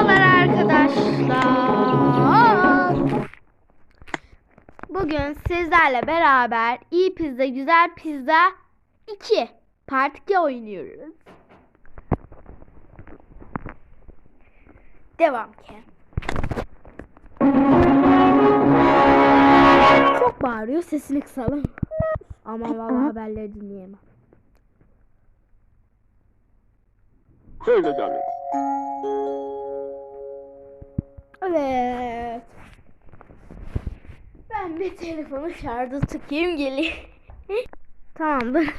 Merhabalar arkadaşlar. Bugün sizlerle beraber iyi pizza güzel pizza 2 part 2 oynuyoruz. Devam ki. Çok bağırıyor sesini kısalım. Ama vallahi haberleri dinleyemem. Şöyle demek. Evet. Ben bir telefonu şarjı tıkayım geleyim. Tamamdır.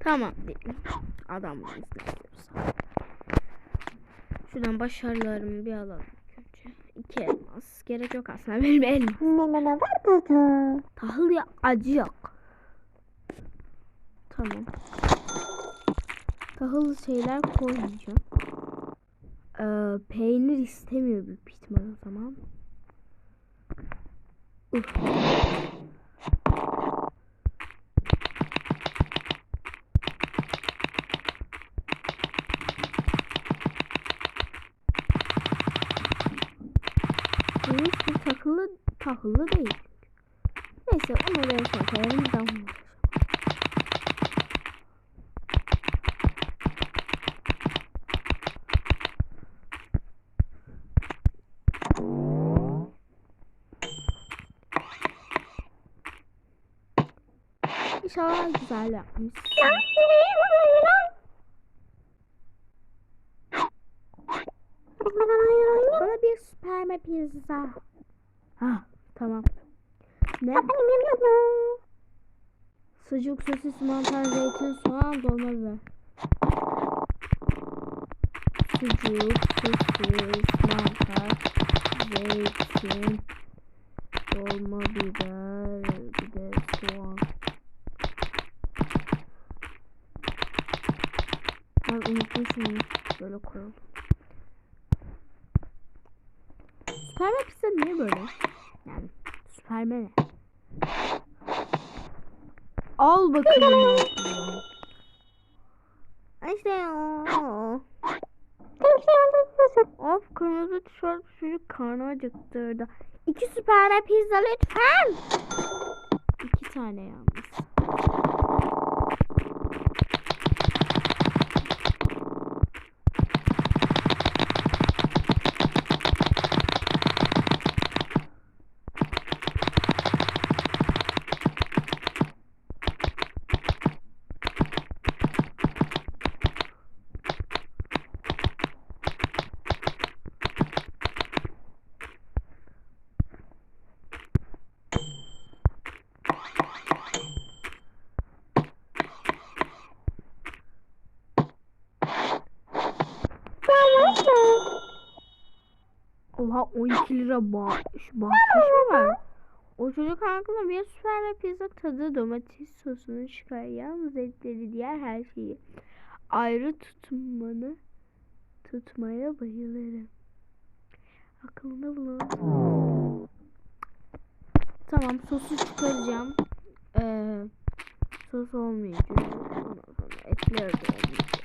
tamam diyelim. Adamla izliyoruz. Şuradan başarılarımı bir alalım önce. İki elmas. Gerek yok aslında benim elmas. Ne var burada? Tahıl ya acı yok. Tamam. Tahıl şeyler koymayacağım. Ee, peynir istemiyor büyük ihtimal o zaman. Uf. Bu takılı tahıllı değil. Neyse onu ben sonra İnşallah güzel yapmış. Bana bir sperme pizza. Ha tamam. Ne? Sucuk, sosis, mantar, zeytin, soğan, dolma biber. Sucuk, sosis, mantar, zeytin, dolma biber, bir de soğan. Ben unutmuşum böyle koyalım. Süperme pizza niye böyle? Yani süperme ne? Al bakalım. işte o. Of kırmızı tişört çocuk karnı acıktırdı. İki süperme pizza lütfen. İki tane yalnız. Oha 12 lira bağış. Bağış mı var? O çocuk hakkında bir süper ve pizza tadı domates sosunu çıkar. Yalnız etleri diğer her şeyi. Ayrı tutmanı tutmaya bayılırım. Aklında bulun. Tamam sosu çıkaracağım. Ee, sos olmayacak. Ondan sonra etler de olmayacak.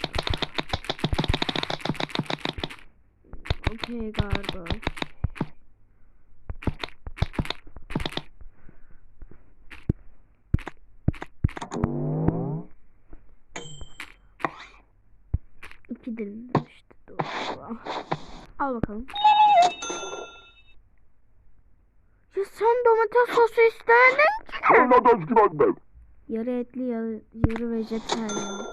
Okay kardeş. İki dilim işte doğru. Al bakalım. Ya sen domates sosu istedin ki. Ki bak ben. Yarı etli yarı, yarı vejetaryen.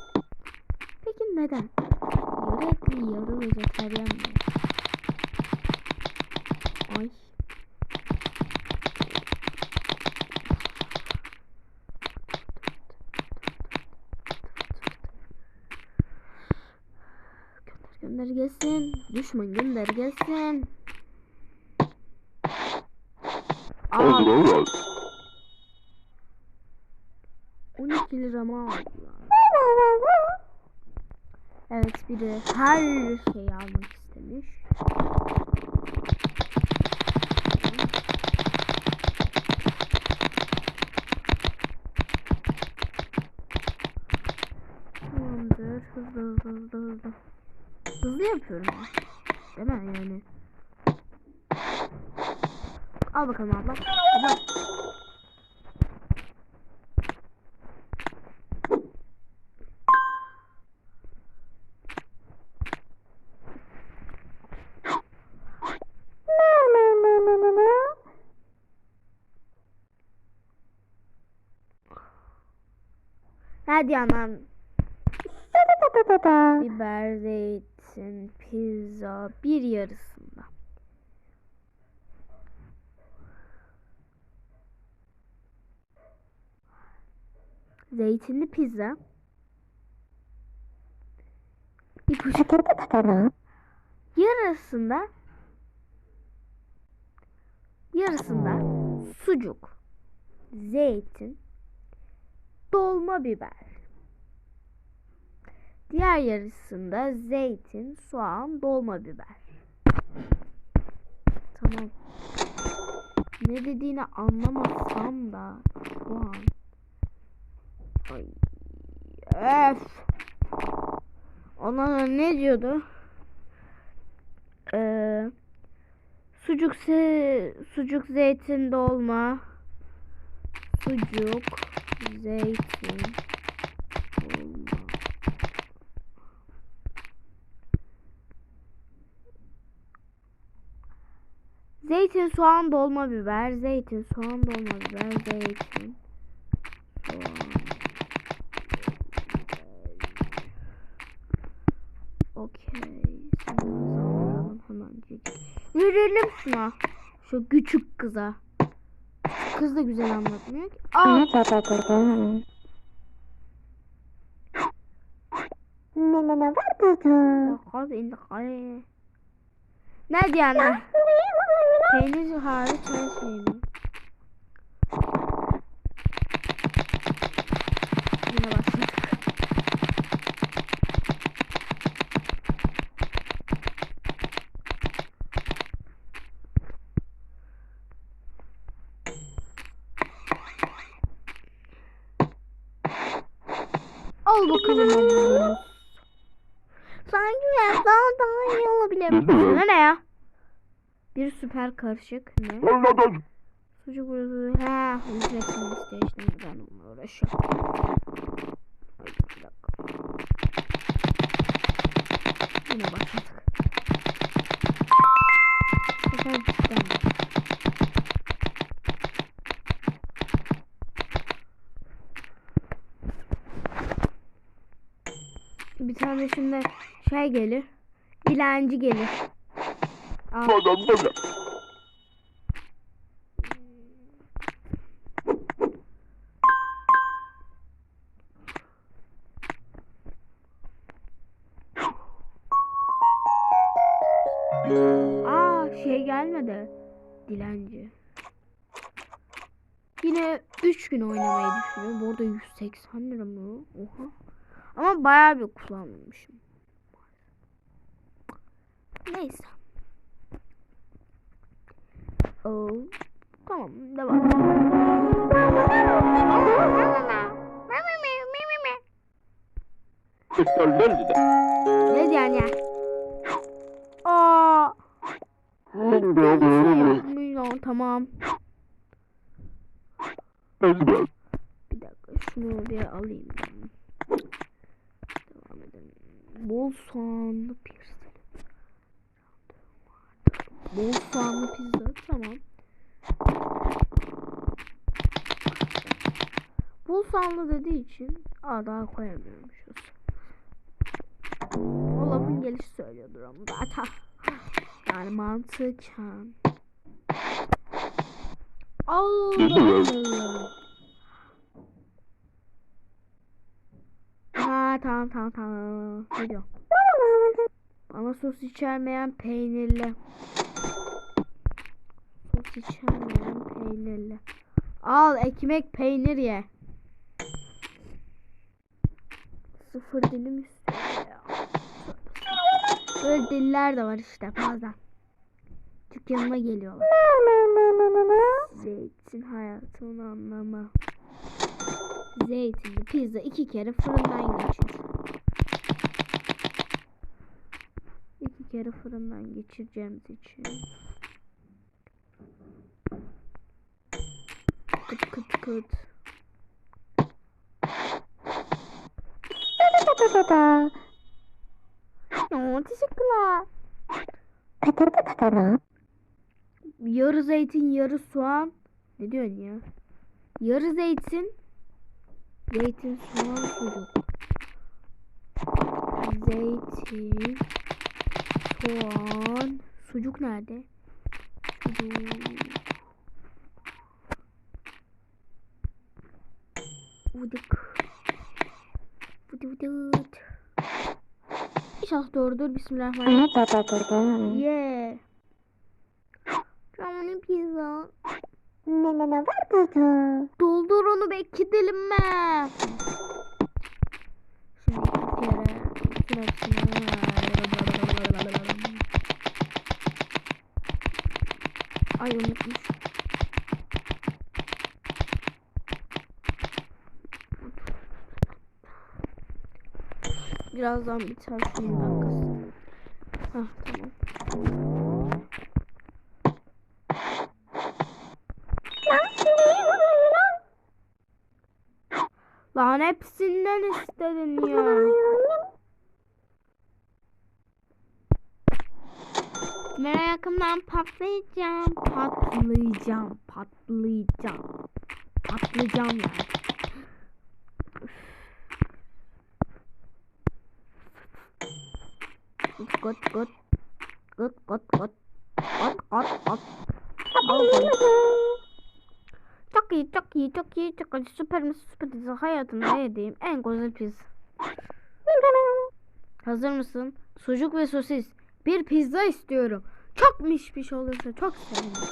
Peki neden? Yarı etli yarı vejetaryen mi? Ay. Gönder gönder gelsin. Düşman gönder gelsin. Aa, olur. 12 lira mı aldılar? Evet biri her şeyi almak istemiş. Tamamdır. Hızlı hızlı hızlı hızlı. Hızlı yapıyorum ben. Değil mi yani? Al bakalım abla. Abla. Hadi anam. Biber, zeytin, pizza bir yarısında. Zeytinli pizza. İpucu yarısında yarısında sucuk, zeytin, dolma biber. Diğer yarısında zeytin, soğan, dolma biber. Tamam. Ne dediğini anlamasam da şu an. Öf. Ondan ne diyordu? Ee, sucuk se sucuk zeytin dolma. Sucuk zeytin. Zeytin, soğan, dolma biber, zeytin, soğan, dolma biber, zeytin, soğan. Okey. Sen de hızlandıralım hemencik. Verelim şuna. Şu küçük kıza. Kız da güzel anlatmıyor ki. Aa, Ne var burada? kız indi kale. Ne diyorsun? Peynir hariç her şey mi? Yine başladık. Al bakalım ablamız. Sanki ben daha daha Sana ne ya? Bir süper karışık ne? Anladın. Sucuk burası. Ha, hepsini istiyor işte ben onunla uğraşıyorum. Yine başladık. Efendim, ben- Bir tane şimdi şey gelir. Dilenci gelir. Bana. Aa şey gelmedi. Dilenci. Yine 3 gün oynamayı düşünüyorum. Bu arada 180 lira mı? Oha. Ama bayağı bir kullanmışım. Neyse. Oo. Tamam devam. Ne diyorsun ya? Aa. Milyon tamam. Bir dakika şunu bir alayım. Devam edelim. Bol soğanlı pizza. Bol soğanlı pizza tamam. Bol soğanlı dediği için aa daha koyamıyormuşuz. O lafın gelişi söylüyordur ama zaten. Yani mantıken. Allah Allah. Ha tamam tamam tamam. Diyor? Bana sos içermeyen peynirli. İçermeyen peynirli. Al ekmek peynir ye. Sıfır dilim istiyor. Böyle diller de var işte bazen. Dükkanıma geliyorlar. Zeytin hayatımın anlamı. Zeytinli pizza iki kere fırından geçiyor. İki kere fırından geçireceğimiz için. Da. Oo, teşekkürler. Yarı zeytin, yarı soğan. Ne diyorsun ya? Yarı zeytin, zeytin, soğan, sucuk. Zeytin, soğan, sucuk nerede? Sucuk. Vıdık. Vıdı vıdıt. İnşallah doğrudur. Bismillahirrahmanirrahim. Da da da. Yeah. Camını pizza. Ne ne ne var burada? Doldur onu be gidelim mi? Şimdi bütün hepsini. Ay unutmuş. Birazdan biter şunun dakikası. Hah tamam. Lan hepsinden istedin ya. Kamera yakından patlayacağım. Patlayacağım. Patlayacağım. Patlayacağım yani. Gut gut gut. Gut gut gut. Gut gut. Çok iyi, çok iyi, çok iyi, çok iyi. Süper mi süper pizza hayatımda yediğim en güzel pizza. Hazır mısın? Sucuk ve sosis. Bir pizza istiyorum. Çok miş piş olursa çok sevinirim.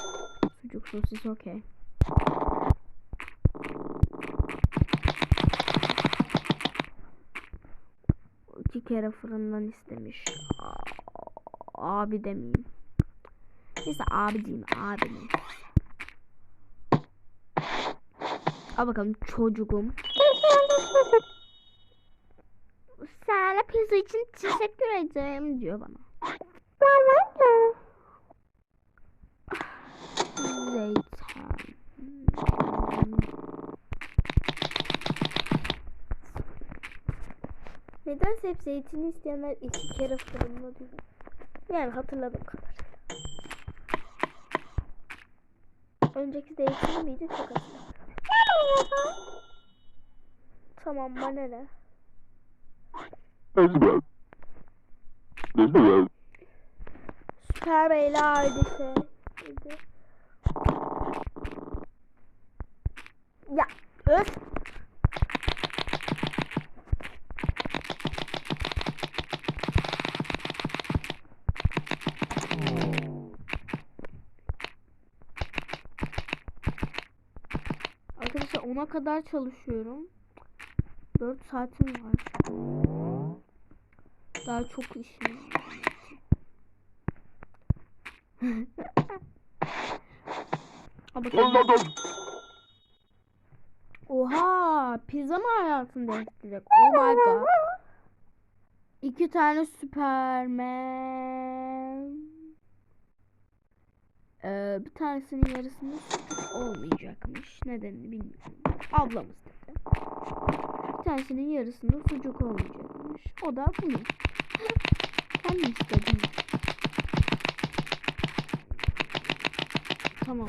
Sucuk sosis okey. İki kere fırından istemiş. Abi demeyeyim. Neyse abi diyeyim abi mi? Al bakalım çocuğum. Sana pizza için teşekkür ederim diyor bana. Zeytin. Nedense hep zeytini isteyenler iki kere fırında diyor. Yani hatırladığım kadar. Önceki zeytin miydi çok hatırlamıyorum. Tamam bana ne? Süper Beyler hadise. Neydi? Ya öf. Arkadaşlar ona kadar çalışıyorum. 4 saatim var. Daha çok işim var. Oha, pizza mı hayatını değiştirecek? Oh my god. İki tane Superman. Ee, bir tanesinin yarısında sucuk olmayacakmış. Nedenini bilmiyorum. Ablamız dedi. Bir tanesinin yarısında sucuk olmayacakmış. O da bunu. Kendim istedim. Tamam.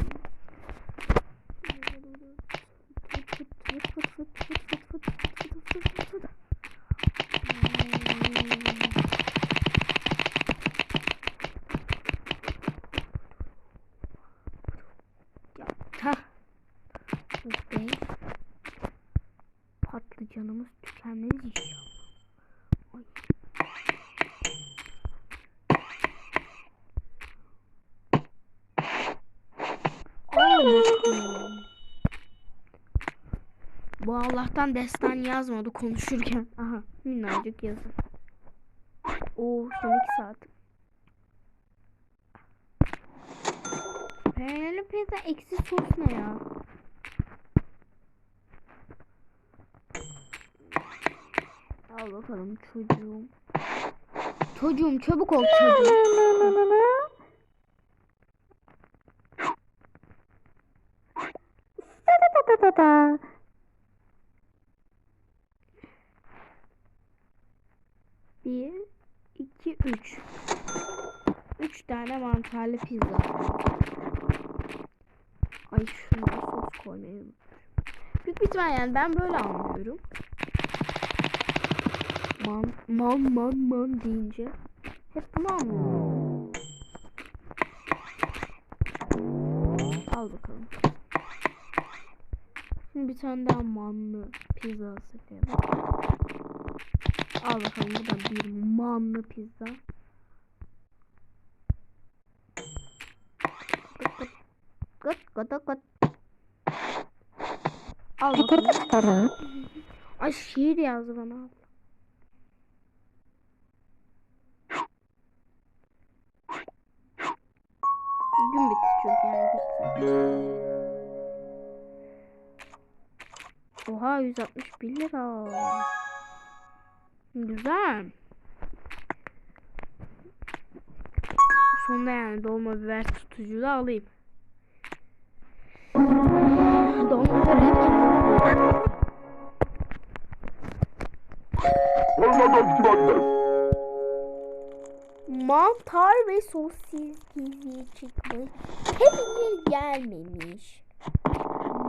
Hah. Be. Patlıcanımız tükenmez inşallah. Ay. Ay bakalım. Bu Allah'tan destan yazmadı konuşurken. Aha minnacık yazı. Oo son iki saat. Peynirli pizza eksi sos ne ya? Al bakalım çocuğum. Çocuğum çabuk ol çocuğum. da. Bir, iki, üç. Üç tane mantarlı pizza. Ay şuna sos koymayayım. Büyük ihtimal yani ben böyle anlıyorum. Man, man, man, man deyince. Hep bunu anlıyorum. Bir tane daha manlı pizza hazırlayalım. Al bakalım buradan bir manlı pizza. Gıt gıt gıt gıt. Al bakalım. Ay şiir yazdı bana abla. Gün bitti çünkü yani. Oha 161 lira. Güzel. Sonunda yani dolma biber tutucu da alayım. Dolma biber hep. Mantar ve sosis gizli çıkmış. Hepsi gelmemiş.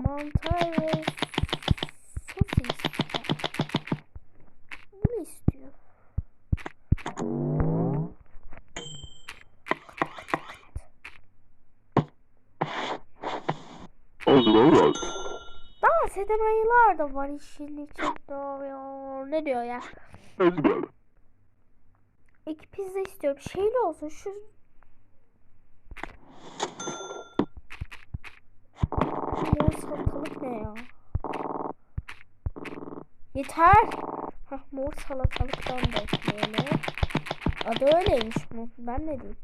Mantar ve sosis. Bunu istiyor. Olur olur. Dans eden ayılar da var işin içinde. Ya. Ne diyor ya? Ezber. İki pizza istiyorum. Şeyli olsun şu. Mor salatalık ne ya? Yeter. Hah, mor salatalıktan da ekleyelim. Adı öyleymiş bu. Ben ne diyeyim?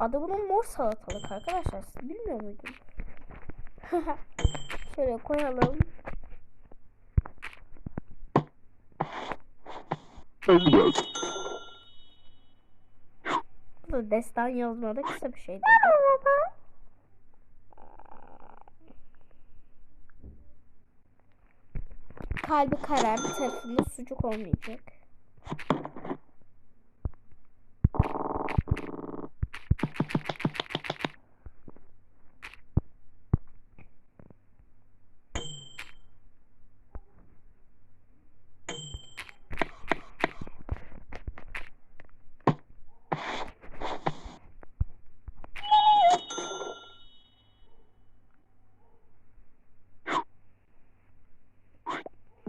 Adı bunun mor salatalık arkadaşlar. Siz bilmiyor muydunuz? Şöyle koyalım. Bu da destan yazmada kısa bir şeydi. Kalbi karar bir tarafında sucuk olmayacak.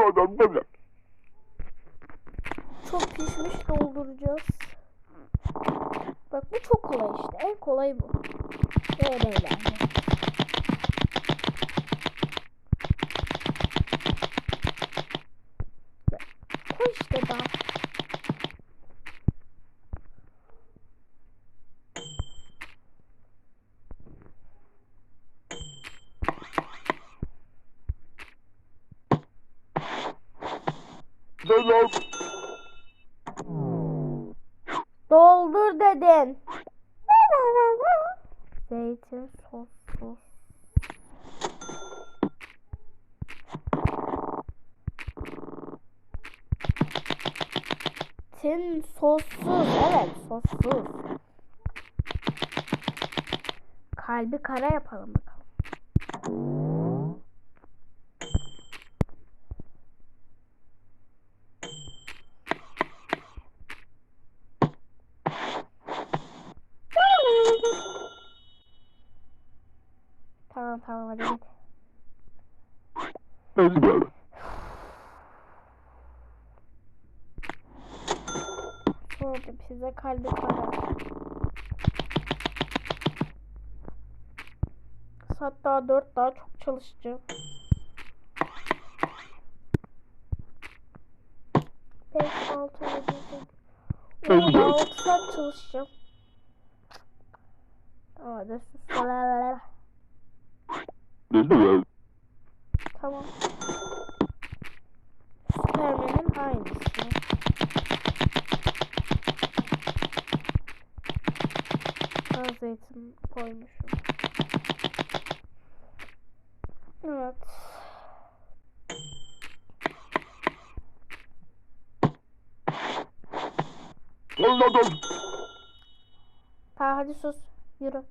Buradan böyle. Çok pişmiş dolduracağız. Bak bu çok kolay işte. En kolay bu. Böyle ilerle. Ya, Koy işte daha. Selam. Doldur dedin. Zeytin soslu. Zeytin sossuz. Evet sossuz. Kara yapalım bakalım. Tamam tamam hadi git. Ezber. Sonra pizza kalbi kara. hatta 4 daha çok çalışacağım. Beş, altı, yedi, sekiz. Altı saat çalışacağım. Hadi sus. Tamam. Süpermen'in aynısı. Zeytin koymuşum. Anladım. Ta hadi sus. Yürü.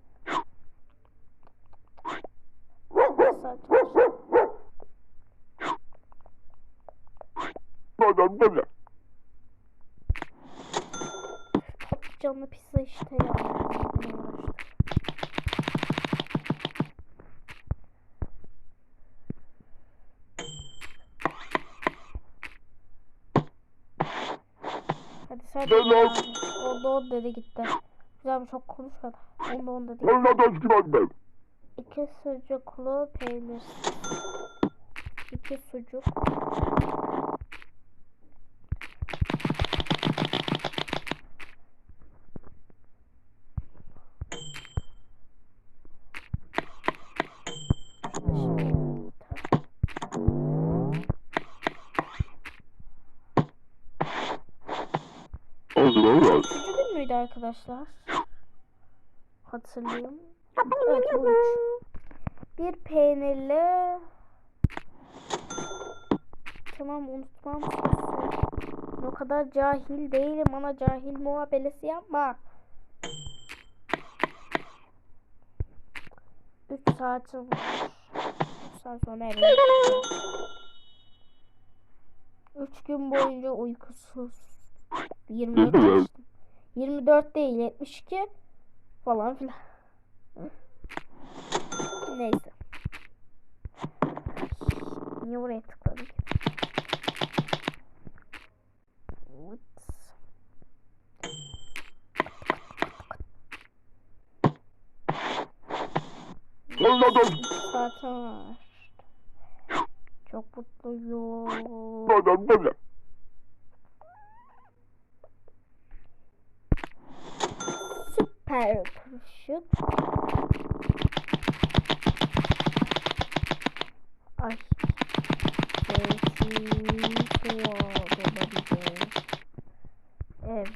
Bana bana. Patlıcanlı pizza işte ya. Ne uğraştık. Hadi sen de Selam. Onda on dedi gitti. Güzel çok konuşmadı. Onda on dedi. Anladım güvenmem. İki sucuklu peynir. İki sucuk. Arkadaşlar? Hatırlayayım. Evet bu üç. Bir peynirli Tamam unutmam. O kadar cahil değilim bana cahil muhabbelesi yapma. 3 saatim var. 3 saat sonra eve gideceğim. 3 gün boyunca uykusuz. 24 Evet. açtım. 24 değil 72 falan filan. Neyse. Niye buraya tıkladık? Ups. Anladım. Saatim var. Çok mutluyum. Kurşun. Ay. Evet.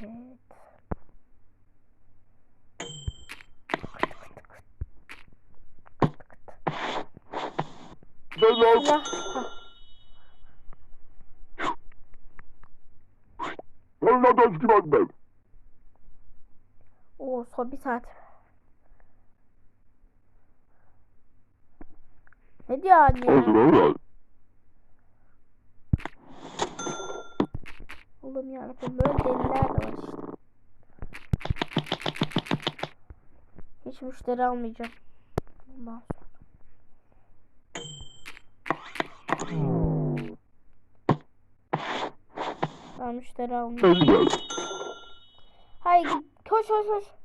Selam. Allah. Ha. Anladım güvenmem. Oo son bir saat. Ne diyor anne? Oğlum yarabbim böyle deliler de var işte. Hiç müşteri almayacağım. Bundan sonra. Ben müşteri almayacağım. hoş hoş hoş.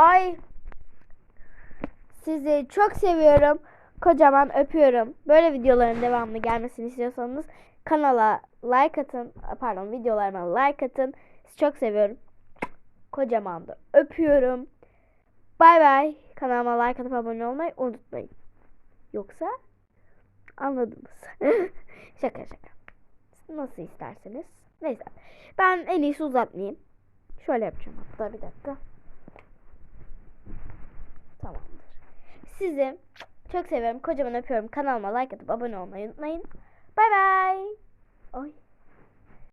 Ay. Sizi çok seviyorum. Kocaman öpüyorum. Böyle videoların devamlı gelmesini istiyorsanız kanala like atın. Pardon videolarıma like atın. Sizi çok seviyorum. Kocaman da öpüyorum. Bay bay. Kanalıma like atıp abone olmayı unutmayın. Yoksa anladınız. şaka şaka. Nasıl isterseniz. Neyse. Ben en iyisi uzatmayayım. Şöyle yapacağım hatta bir dakika. Tamamdır. Sizi çok seviyorum. Kocaman öpüyorum. Kanalıma like atıp abone olmayı unutmayın. Bay bay. Ay.